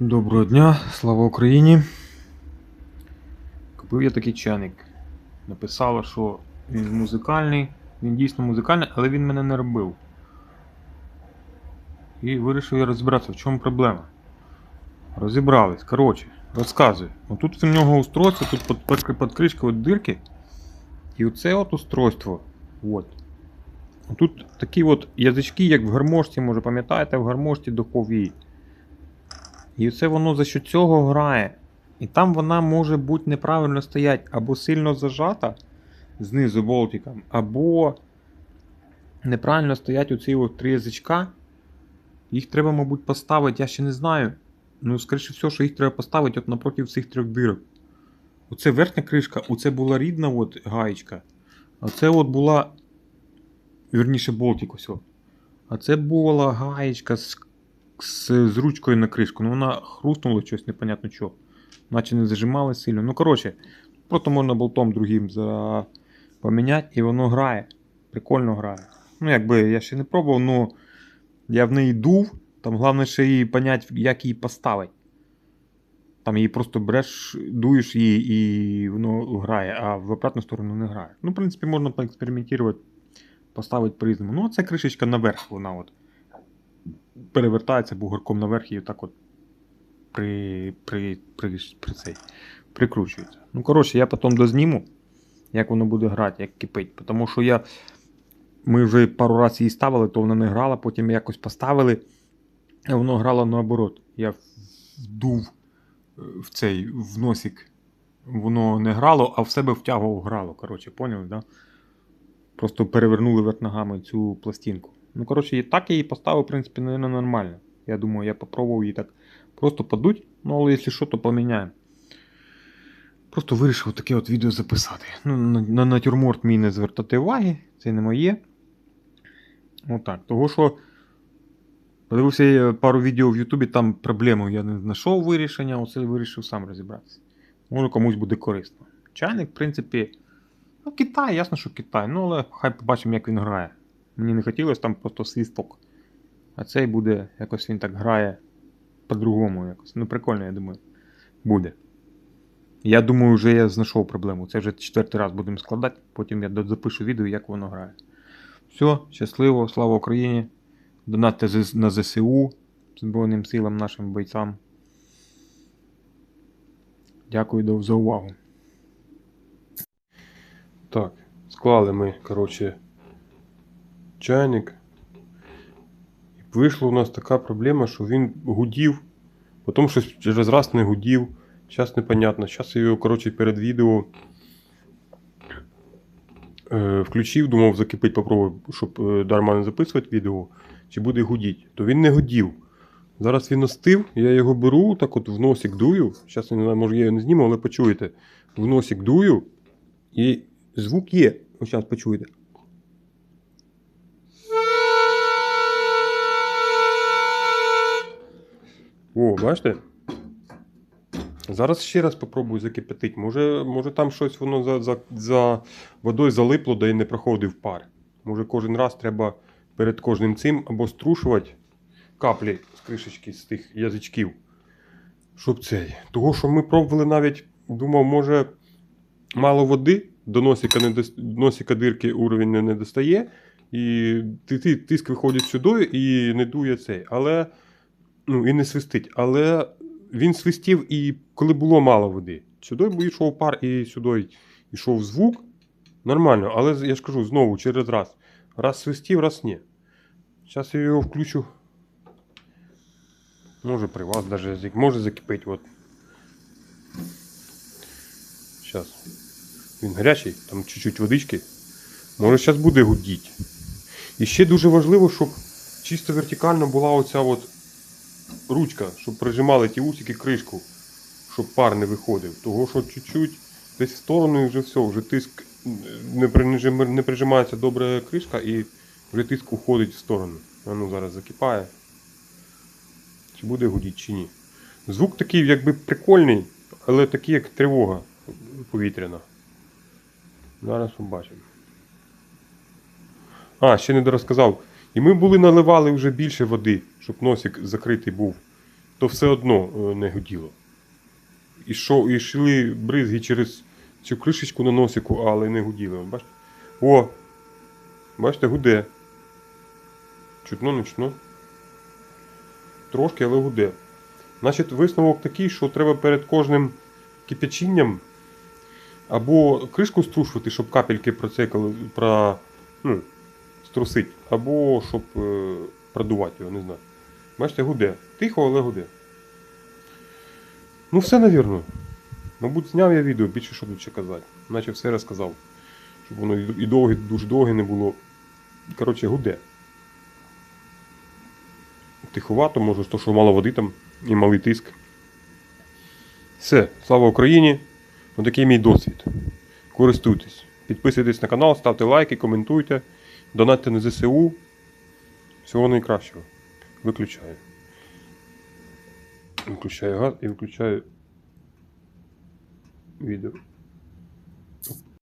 Доброго дня, слава Україні. Купив я такий чайник. Написала, що він музикальний, він дійсно музикальний, але він мене не робив. І вирішив я розібратися, в чому проблема. Розібрались. Коротше, розказую. Отут в нього устройство, тут під, кришкою дирки. І оце от устройство. От. Тут такі от язички, як в гармошці, може пам'ятаєте, в гармошці духовій. І це воно за що цього грає. І там вона може бути неправильно стоять або сильно зажата знизу болтиком, або неправильно стоять оці три язичка. Їх треба, мабуть, поставити, я ще не знаю. Ну, скоріше всього, що їх треба поставити от напроти цих трьох дирок. Оце верхня кришка, оце була рідна от гаєчка. А це от була. Вірніше, болтик ось. А це була гаєчка з з, з ручкою на кришку. Ну вона хрустнула щось непонятно що. Наче не зажимали сильно. Ну, коротше, просто можна болтом другим за... поміняти і воно грає. Прикольно грає. Ну, якби я ще не пробував, ну я в неї дув. Там головне ще її поняти, як її поставити. Там її просто береш, дуєш її і воно грає, а в обратну сторону не грає. Ну, в принципі, можна поекспериментувати, поставити по-різному. Ну, це кришечка наверх, вона от перевертається бугорком наверх і отак от при, при, при, при цей, прикручується. Ну, коротше, я потім дозніму, як воно буде грати, як кипить. Тому що я. Ми вже пару разів її ставили, то вона не грала, потім якось поставили, а воно грало наоборот. Я вдув е, в цей в носик. Воно не грало, а в себе втягував грало. Коротше, поняли, да? Просто перевернули вверх ногами цю пластинку. Ну, коротше, так я її поставив, в принципі, наверное, нормально. Я думаю, я попробував її так просто подуть, ну, але якщо що, то поміняємо. Просто вирішив таке от відео записати. Ну, на, на натюрморт мій не звертати уваги, це не моє. Отак. Того що. Подивився я пару відео в Ютубі, там проблему я не знайшов вирішення, оце вирішив сам розібратися. Може комусь буде корисно. Чайник, в принципі, ну, Китай, ясно, що Китай, ну але хай побачимо, як він грає. Мені не хотілося там просто свісток. А цей буде, якось він так грає по-другому якось. Ну, прикольно, я думаю, буде. Я думаю, вже я знайшов проблему. Це вже четвертий раз будемо складати, потім я запишу відео, як воно грає. Все, щасливо, слава Україні! Донатьте на ЗСУ Збройним силам нашим бойцям. Дякую за увагу. Так, склали ми, коротше, чайник. І вийшла у нас така проблема, що він гудів, потім щось через раз не гудів. Зараз непонятно. Зараз я його, коротше, перед відео е, включив, думав закипить, попробую, щоб е, дарма не записувати відео, чи буде гудіть. То він не гудів. Зараз він остив, я його беру, так от в носик дую. Зараз не знаю, може я його не зніму, але почуєте. В носик дую, і звук є. Ось зараз почуєте. О, бачите? Зараз ще раз попробую закипятити. Може, може там щось воно за, за, за водою залипло, да і не проходив пар. Може кожен раз треба перед кожним цим або струшувати каплі з кришечки з тих язичків. Щоб цей. Того, що ми пробували навіть, думав, може мало води, до носика, не дос- носика дирки уровень не, достає, і ти, ти, тиск виходить сюди і не дує цей. Але ну, і не свистить. Але він свистів і коли було мало води. Сюди йшов пар і сюди йшов звук. Нормально, але я ж кажу знову через раз. Раз свистів, раз ні. Зараз я його включу. Може при вас даже може закипить. От. Зараз. Він гарячий, там чуть-чуть водички. Може зараз буде гудіть. І ще дуже важливо, щоб чисто вертикально була оця от ручка, щоб прижимали ті усики кришку, щоб пар не виходив. Того що чуть-чуть десь в сторону і вже все, вже тиск не, прижим- не прижимається добре кришка і вже тиск уходить в сторону. Воно зараз закипає. Чи буде гудіть, чи ні. Звук такий якби прикольний, але такий як тривога повітряна. Зараз побачимо. А, ще не дорозказав. І ми були наливали вже більше води, щоб носик закритий був. то все одно е, не гуділо. І що, йшли бризги через цю кришечку на носику, але не гуділи. Бачите? О! Бачите, гуде. Чутно, не чутно. Трошки, але гуде. Значить, висновок такий, що треба перед кожним кипячінням або кришку струшувати, щоб капельки процекали, про, ну, струсить, або щоб е, продувати його, не знаю. Бачите, гуде. Тихо, але гуде. Ну, все, навірно. Мабуть, зняв я відео, більше що тут ще казати. Наче все розказав. Щоб воно і довге, дуже довге не було. Коротше, гуде. Тиховато, може, то, що мало води там і малий тиск. Все, слава Україні! Отакий мій досвід. Користуйтесь. Підписуйтесь на канал, ставте лайки, коментуйте, донатьте на ЗСУ. Всього найкращого. Виключаю. Виключаю газ і виключаю відео.